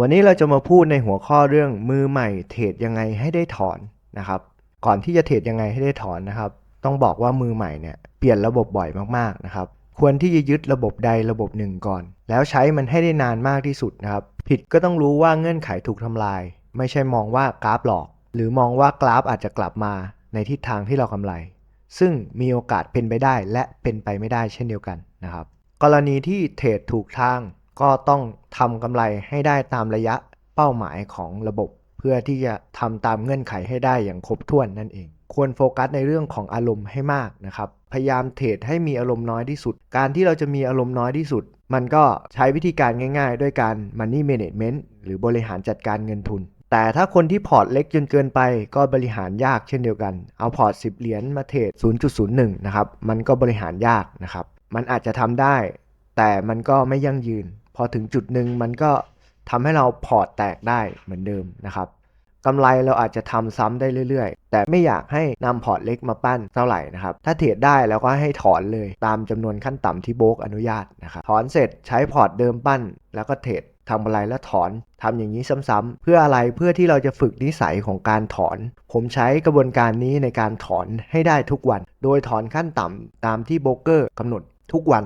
วันนี้เราจะมาพูดในหัวข้อเรื่องมือใหม่เทรดยังไงให้ได้ถอนนะครับ ก่อนที่จะเทรดยังไงให้ได้ถอนนะครับ ต้องบอกว่ามือใหม่เนี่ยเปลี่ยนระบบบ่อยมากๆนะครับควรที่จะยึดระบบใดระบบหนึ่งก่อน แล้วใช้มันให้ได้นานมากที่สุดนะครับ ผิดก็ต้องรู้ว่าเงื่อนไขถูกทำลาย ไม่ใช่มองว่ากราฟหลอก หรือมองว่ากราฟอาจจะกลับมาในทิศทางที่เรากำไร ซึ่งมีโอกาสเป็นไปได้และเป็นไปไม่ได้เช่นเดียวกันนะครับ กรณีที่เทรดถูกทาง ก็ต้องทำกำไรให้ได้ตามระยะเป้าหมายของระบบ เพื่อที่จะทำตามเงื่อนไขให้ได้อย่างครบถ้วนนั่นเอง ควรโฟกัสในเรื่องของอารมณ์ให้มากนะครับ พยายามเทรดให้มีอารมณ์น้อยที่สุด การที่เราจะมีอารมณ์น้อยที่สุด มันก็ใช้วิธีการง่าย ๆ ด้วยการ money management หรือบริหารจัดการเงินทุนแต่ถ้าคนที่พอร์ตเล็กจนเกินไปก็บริหารยากเช่นเดียวกัน เอาพอร์ต 10 เหรียญมาเทรด 0.01 นะครับ มันก็บริหารยากนะครับ มันอาจจะทำได้ แต่มันก็ไม่ยั่งยืน พอถึงจุดหนึ่งมันก็ทำให้เราพอร์ตแตกได้เหมือนเดิมนะครับกำไรเราอาจจะทำซ้ำได้เรื่อยๆ แต่ไม่อยากให้นำพอร์ตเล็กมาปั้นเท่าไหร่นะครับ ถ้าเทรดได้แล้วก็ให้ถอนเลยตามจำนวนขั้นต่ำที่โบกอนุญาตนะครับ ถอนเสร็จใช้พอร์ตเดิมปั้น แล้วก็เทรดทำอะไรแล้วถอนทำอย่างนี้ซ้ำๆเพื่ออะไรเพื่อที่เราจะฝึกนิสัยของการถอน ผมใช้กระบวนการนี้ในการถอนให้ได้ทุกวัน โดยถอนขั้นต่ำตามที่โบรกเกอร์กำหนดทุกวัน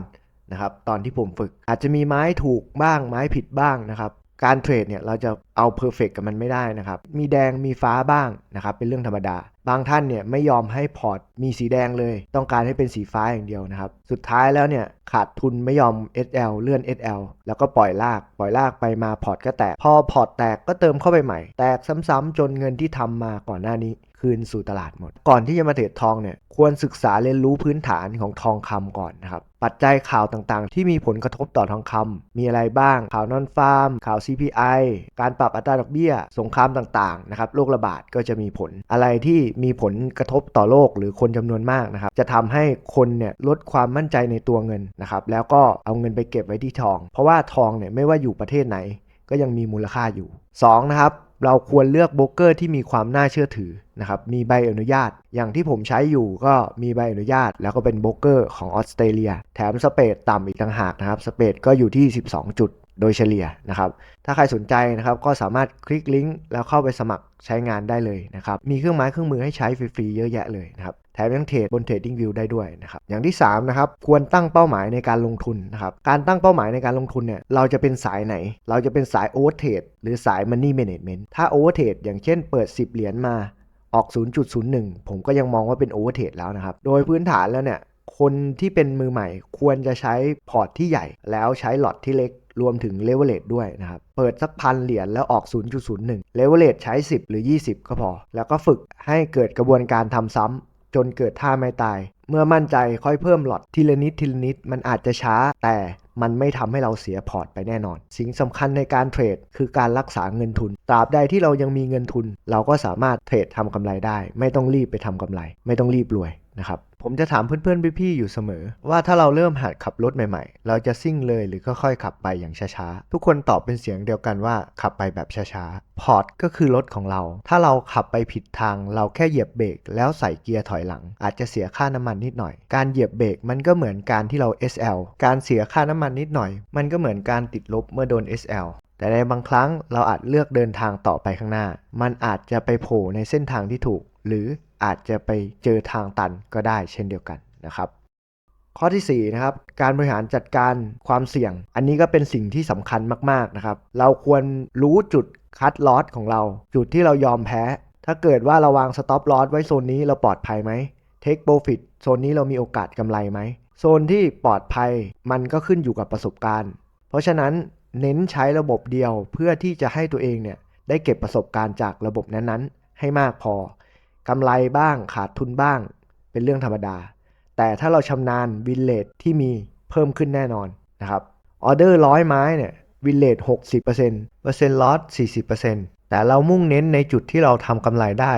นะครับตอนที่ผมฝึกอาจจะมีไม้ถูกบ้างไม้ผิดบ้างนะครับการเทรดเนี่ยเราจะเอาเพอร์เฟกกับมันไม่ได้นะครับ มีแดงมีฟ้าบ้างนะครับ เป็นเรื่องธรรมดา บางท่านเนี่ยไม่ยอมให้พอร์ตมีสีแดงเลย ต้องการให้เป็นสีฟ้าอย่างเดียวนะครับ สุดท้ายแล้วเนี่ยขาดทุนไม่ยอม SL เลื่อน SL แล้วก็ปล่อยลาก ปล่อยลากไปมาพอร์ตก็แตก พอพอร์ตแตกก็เติมเข้าไปใหม่ แตกซ้ำๆจนเงินที่ทำมาก่อนหน้านี้ คืนสู่ตลาดหมด ก่อนที่จะมาเทรดทองเนี่ยควรศึกษาเรียนรู้พื้นฐานของทองคำก่อนนะครับ ปัจจัยข่าวต่างๆ ที่มีผลกระทบต่อทองคำมีอะไรบ้าง ข่าวนอนฟาร์ม ข่าว CPI การปรับอัตราดอกเบี้ย สงครามต่างๆนะครับโรคระบาดก็จะมีผล อะไรที่มีผลกระทบต่อโลกหรือคนจำนวนมากนะครับจะทำให้คนเนี่ยลดความมั่นใจในตัวเงินนะครับแล้วก็เอาเงินไปเก็บไว้ที่ทอง เพราะว่าทองเนี่ยไม่ว่าอยู่ประเทศไหน ก็ยังมีมูลค่าอยู่2นะครับ เราควรเลือกโบรกเกอร์ที่มีความน่าเชื่อถือนะครับมีใบอนุญาต อย่างที่ผมใช้อยู่ก็มีใบอนุญาต แล้วก็เป็นโบรกเกอร์ของออสเตรเลีย แถมสเปดต่ำอีกต่างหากนะครับสเปดก็อยู่ที่ 12 จุดโดยเฉลี่ยนะครับถ้าใครสนใจนะครับก็สามารถคลิกลิงก์แล้วเข้าไปสมัครใช้งานได้เลยนะครับมีเครื่องไม้เครื่องมือให้ใช้ฟรีๆเยอะแยะเลยนะครับ มยังเทรดบน TradingView ได้ด้วยนะครับอย่างที่3นะครับควรตั้งเป้าหมายในการลงทุนนะครับการตั้งเป้าหมายในการลงทุนเนี่ยเราจะเป็นสายไหน เราจะเป็นสาย Overtrade หรือสาย Money Management ถ้า Overtrade อย่างเช่นเปิด 10 เหรียญมาออก 0.01 ผมก็ยังมองว่าเป็น Overtrade แล้วนะครับ โดยพื้นฐานแล้วเนี่ย คนที่เป็นมือใหม่ควรจะใช้พอร์ตที่ใหญ่ แล้วใช้หลอตที่เล็ก รวมถึงเลเวลเลตด้วยนะครับ เปิดสักพันเหรียญแล้วออก 0.01 เลเวลเลตใช้ 10 หรือ 20 ก็พอ แล้วก็ฝึกให้เกิดกระบวนการทำซ้ำ จนเกิดท่าไม่ตาย เมื่อมั่นใจค่อยเพิ่มหลอดทีละนิดทีละนิดมันอาจจะช้า แต่มันไม่ทำให้เราเสียพอร์ตไปแน่นอน สิ่งสำคัญในการเทรดคือการรักษาเงินทุน ตราบใดที่เรายังมีเงินทุน เราก็สามารถเทรดทำกำไรได้ ไม่ต้องรีบไปทำกำไร ไม่ต้องรีบรวย นะครับผมจะถามเพื่อนๆพี่ๆอยู่เสมอ ว่าถ้าเราเริ่มหัดขับรถใหม่ๆ เราจะซิ่งเลยหรือค่อยๆขับไปอย่างช้าๆ ทุกคนตอบเป็นเสียงเดียวกันว่าขับไปแบบช้าๆพอร์ตก็คือรถของเรา ถ้าเราขับไปผิดทาง เราแค่เหยียบเบรกแล้วใส่เกียร์ถอยหลัง อาจจะเสียค่าน้ำมันนิดหน่อย การเหยียบเบรกมันก็เหมือนการที่เรา SL การเสียค่าน้ำมันนิดหน่อย มันก็เหมือนการติดลบเมื่อโดน SL แต่ในบางครั้งเราอาจเลือกเดินทางต่อไปข้างหน้า มันอาจจะไปโผล่ในเส้นทางที่ถูก หรือ อาจจะไปเจอทางตันก็ได้เช่นเดียวกันนะครับ ข้อที่4นะครับการบริหารจัดการความเสี่ยง อันนี้ก็เป็นสิ่งที่สำคัญมากๆนะครับ เราควรรู้จุดคัดลอสของเรา จุดที่เรายอมแพ้ ถ้าเกิดว่าเราวางสต็อปลอสไว้โซนนี้เราปลอดภัยไหมเทคโปรฟิตโซนนี้เรามีโอกาสกำไรไหมโซนที่ปลอดภัยมันก็ขึ้นอยู่กับประสบการณ์ เพราะฉะนั้นเน้นใช้ระบบเดียวเพื่อที่จะให้ตัวเองเนี่ยได้เก็บประสบการณ์จากระบบนั้นๆ ให้มากพอ กำไรบ้างขาดทุนบ้าง เป็นเรื่องธรรมดา แต่ถ้าเราชำนาญวินเลทที่มีเพิ่มขึ้นแน่นอนนะครับออเดอร์ร้อยไม้เนี่ยวินเลท60%เปอร์เซ็นต์เปอร์เซ็นต์ลอส40%แต่เรามุ่งเน้นในจุดที่เราทำกำไรได้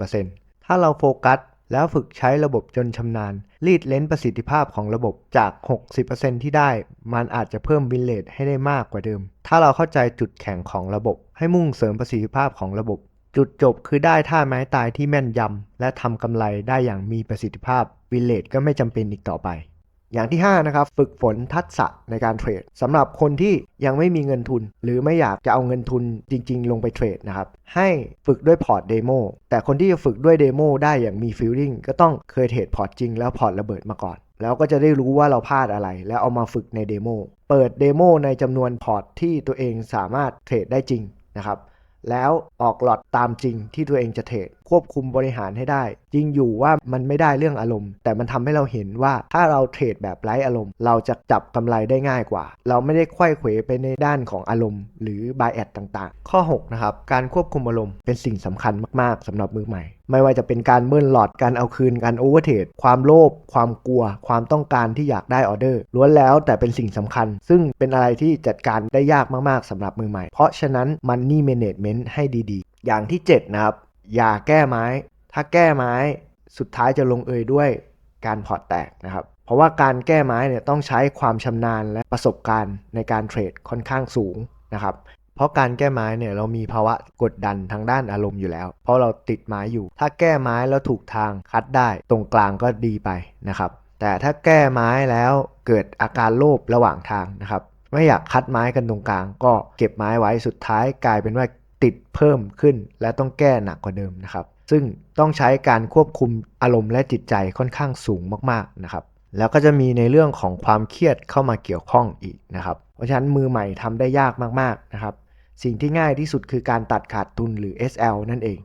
60%ถ้าเราโฟกัสแล้วฝึกใช้ระบบจนชำนาญ รีดเลนส์ประสิทธิภาพของระบบจาก 60%ที่ได้ มันอาจจะเพิ่มวินเลทให้ได้มากกว่าเดิม ถ้าเราเข้าใจจุดแข็งของระบบ ให้มุ่งเสริมประสิทธิภาพของระบบ จุดจบคือได้ท่าไม้ตายที่แม่นยำและทำกำไรได้อย่างมีประสิทธิภาพวินเลทก็ไม่จำเป็นอีกต่อไป อย่างที่ 5 นะครับ ฝึกฝนทักษะในการเทรดสำหรับคนที่ยังไม่มีเงินทุน หรือไม่อยากจะเอาเงินทุนจริง ๆ ลงไปเทรดนะครับ ให้ฝึกด้วยพอร์ตเดโมแต่คนที่จะฝึกด้วยเดโมได้อย่างมีฟีลลิ่งก็ต้องเคยเทรดพอร์ตจริงแล้วพอร์ตระเบิดมาก่อน แล้วก็จะได้รู้ว่าเราพลาดอะไร แล้วเอามาฝึกในเดโมเปิดเดโมในจำนวนพอร์ตที่ตัวเองสามารถเทรดได้จริงนะครับ แล้วออกหลอดตามจริงที่ตัวเองจะเทรด ควบคุมบริหารให้ได้ จริงอยู่ว่ามันไม่ได้เรื่องอารมณ์ แต่มันทำให้เราเห็นว่าถ้าเราเทรดแบบไร้อารมณ์ เราจะจับกำไรได้ง่ายกว่า เราไม่ได้ไขว้เขวไปในด้านของอารมณ์ หรือบายแอดต่างๆ ข้อ 6 นะครับ การควบคุมอารมณ์เป็นสิ่งสำคัญมากๆสำหรับมือใหม่ไม่ว่าจะเป็นการเบิ้ลหลอด การเอาคืน การโอเวอร์เทรด ความโลภ ความกลัว ความต้องการที่อยากได้ออเดอร์ ล้วนแล้วแต่เป็นสิ่งสำคัญ ซึ่งเป็นอะไรที่จัดการได้ยากมากๆสำหรับมือใหม่ เพราะฉะนั้น Money Management ให้ดีๆ อย่างที่ 7 นะครับ อย่าแก้ไม้ ถ้าแก้ไม้สุดท้ายจะลงเอยด้วยการพอร์ตแตกนะครับ เพราะว่าการแก้ไม้เนี่ยต้องใช้ความชำนาญและประสบการณ์ในการเทรดค่อนข้างสูงนะครับ เพราะการแก้ไม้เนี่ยเรามีภาวะกดดันทางด้านอารมณ์อยู่แล้ว เพราะเราติดไม้อยู่ ถ้าแก้ไม้แล้วถูกทางคัดได้ตรงกลางก็ดีไปนะครับ แต่ถ้าแก้ไม้แล้วเกิดอาการโลภระหว่างทางนะครับ ไม่อยากคัดไม้กันตรงกลาง ก็เก็บไม้ไว้สุดท้ายกลายเป็นว่า ติดเพิ่มขึ้น และต้องแก้หนักกว่าเดิมนะครับ ซึ่งต้องใช้การควบคุมอารมณ์และจิตใจค่อนข้างสูงมากๆนะครับ แล้วก็จะมีในเรื่องของความเครียดเข้ามาเกี่ยวข้องอีกนะครับ เพราะฉะนั้นมือใหม่ทำได้ยากมากๆนะครับ สิ่งที่ง่ายที่สุดคือการตัดขาดทุนหรือ SL นั่นเอง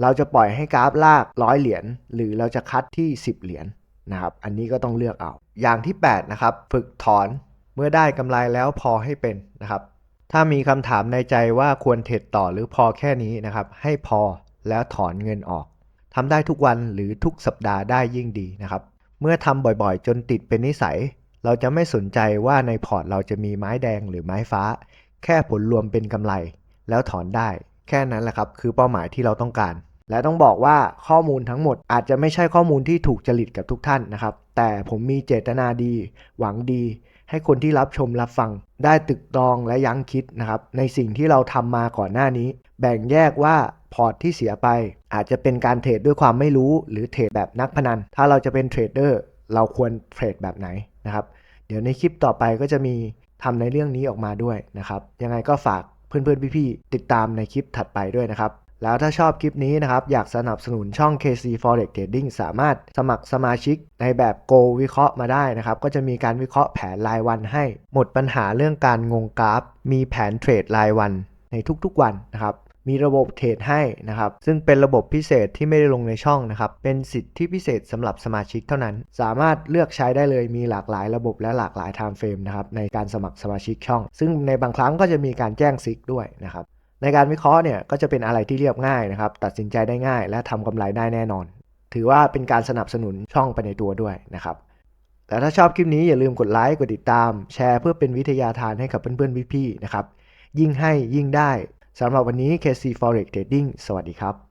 เราจะปล่อยให้กราฟลากร้อยเหรียญหรือเราจะคัดที่ 10 เหรียญนะครับ อันนี้ก็ต้องเลือกเอา อย่างที่ 8 นะครับ ฝึกถอนเมื่อได้กำไรแล้วพอให้เป็นนะครับ ถ้ามีคำถามในใจว่าควรเทรดต่อหรือพอแค่นี้นะครับ ให้พอแล้วถอนเงินออกทำได้ทุกวันหรือทุกสัปดาห์ได้ยิ่งดีนะครับ เมื่อทำบ่อยๆ จนติดเป็นนิสัย เราจะไม่สนใจว่าในพอร์ตเราจะมีไม้แดงหรือไม้ฟ้า แค่ผลรวมเป็นกำไร แล้วถอนได้ แค่นั้นแหละครับ คือเป้าหมายที่เราต้องการ และต้องบอกว่าข้อมูลทั้งหมดอาจจะไม่ใช่ข้อมูลที่ถูกจริตกับทุกท่านนะครับ แต่ผมมีเจตนาดี หวังดี ให้คนที่รับชมรับฟัง ได้ตึกตรองและยั้งคิดนะครับในสิ่งที่เราทำมาก่อนหน้านี้ แบ่งแยกว่าพอร์ตที่เสียไป อาจจะเป็นการเทรดด้วยความไม่รู้หรือเทรดแบบนักพนัน ถ้าเราจะเป็นเทรดเดอร์เราควรเทรดแบบไหนนะครับเดี๋ยวในคลิปต่อไปก็จะมีทำในเรื่องนี้ออกมาด้วยนะครับยังไงก็ฝากเพื่อนๆพี่ๆติดตามในคลิปถัดไปด้วยนะครับ แล้วถ้าชอบคลิปนี้นะครับ อยากสนับสนุนช่อง KC Forex Trading สามารถสมัครสมาชิกในแบบ Go วิเคราะห์มาได้นะครับ ก็จะมีการวิเคราะห์แผนรายวันให้ หมดปัญหาเรื่องการงงกราฟ มีแผนเทรดรายวันในทุกๆวันนะครับ มีระบบเทรดให้นะครับ ซึ่งเป็นระบบพิเศษที่ไม่ได้ลงในช่องนะครับ เป็นสิทธิพิเศษสำหรับสมาชิกเท่านั้น สามารถเลือกใช้ได้เลย มีหลากหลายระบบและหลากหลายไทม์เฟรมนะครับในการสมัครสมาชิกช่อง ซึ่งในบางครั้งก็จะมีการแจ้งซิกด้วยนะครับ ในการวิเคราะห์เนี่ยก็จะเป็นอะไรที่เรียบง่ายนะครับ ตัดสินใจได้ง่าย และทำกำไรได้แน่นอน ถือว่าเป็นการสนับสนุนช่องไปในตัวด้วยนะครับแต่ถ้าชอบคลิปนี้อย่าลืมกดไลค์กดติดตาม แชร์เพื่อเป็นวิทยาทานให้กับเพื่อนๆพี่ๆนะครับยิ่งให้ยิ่งได้สำหรับวันนี้ KC Forex Trading สวัสดีครับ